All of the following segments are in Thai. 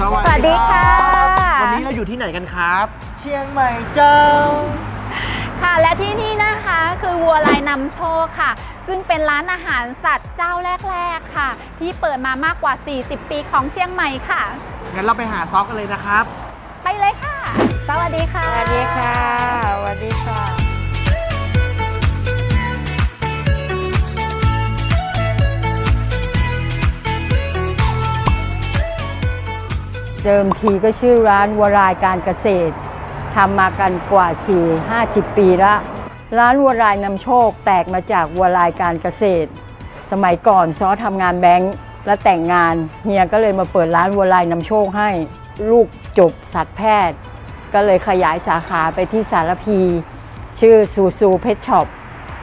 สวัสวัสดีค่ะ วันนี้เราอยู่ที่ไหนกันครับ เชียงใหม่เจ้า ค่ะและที่นี่นะคะคือวัวลายนำโชคค่ะ ซึ่งเป็นร้านอาหารสัตว์เจ้าแรก ๆค่ะ ที่เปิดมามากกว่า 40 ปีของเชียงใหม่ค่ะ งั้นเราไปหาซอกกันเลยนะครับ ไปเลยค่ะ สวัสดีค่ะ สวัสดีค่ะ สวัสดีค่ะ เดิมทีก็ชื่อร้านวรายการเกษตรทำมากันกว่า 4 50 ปีละ ร้านวรายนำโชคแตกมาจากวรายการเกษตร สมัยก่อนซอทำงานแบงค์และแต่งงานเฮียก็เลยมาเปิดร้านวรายนำโชคให้ ลูกจบสัตวแพทย์ ก็เลยขยายสาขาไปที่สารพี ชื่อซูซูเพชช็อป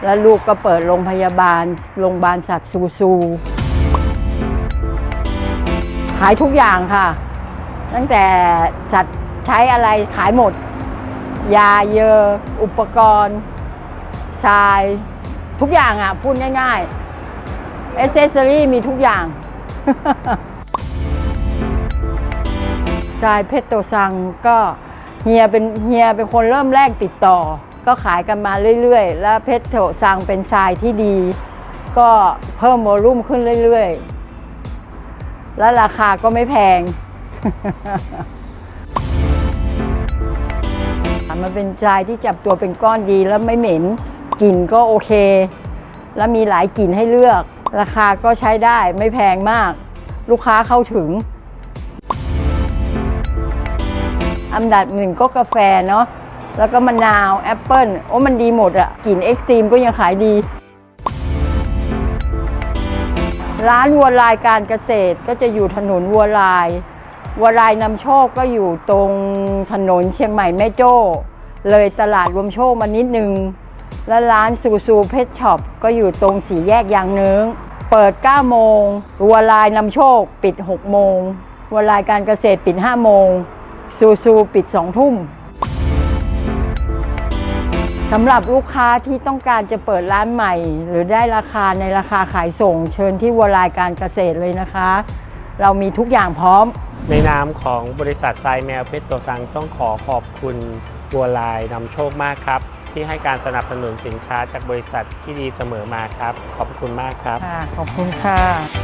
แล้วลูกก็เปิดโรงพยาบาลโรงพยาบาลสัตว์ซูซูขายทุกอย่างค่ะ ตั้งแต่สัตว์ใช้อะไรขายหมด ยาเยออุปกรณ์ทราย ทุกอย่างอะ พูดง่ายๆเอเซสซอรี่มีทุกอย่างทรายเพชรโตซังก็เฮียเป็นเฮียเป็นคนเริ่มแรกติดต่อ ก็ขายกันมาเรื่อยๆ แล้วเพชรโตซังเป็นทรายที่ดี ก็เพิ่มโวลุ่มขึ้นเรื่อยๆ แล้วราคาก็ไม่แพง มันเป็นทรายที่จับตัวเป็นก้อนดีแล้วไม่เหม็นกลิ่นก็โอเค แล้วมีหลายกลิ่นให้เลือก ราคาก็ใช้ได้ไม่แพงมาก ลูกค้าเข้าถึง อันดับหนึ่งก็กาแฟเนาะแล้วก็มะนาว แอปเปิ้ลโอ้มันดีหมดอะกลิ่นเอ็กซ์ตรีมก็ยังขายดี ร้านวัวลายการเกษตรก็จะอยู่ถนนวัวลาย วัวลายนำโชคก็อยู่ตรงถนนเชียงใหม่แม่โจ้ เลยตลาดรวมโชคมานิดนึง และร้านซูซูเพชช็อปก็อยู่ตรงสีแยกยางเนิ้งเปิด 9 โมงวัวลายนำโชคปิด 6 โมงวัวลายการเกษตรปิด 5 โมงซูซูปิด 2 ทุ่มสำหรับลูกค้าที่ต้องการจะเปิดร้านใหม่ หรือได้ราคาในราคาขายส่ง เชิญที่วัวลายการเกษตรเลยนะคะ เรามีทุกอย่างพร้อม ในนามของบริษัททรายแมวเพชรโตซังต้องขอขอบคุณบัวลายนำโชคมากครับ ที่ให้การสนับสนุนสินค้าจากบริษัทที่ดีเสมอมาครับ ขอบคุณมากครับ ค่ะ ขอบคุณค่ะ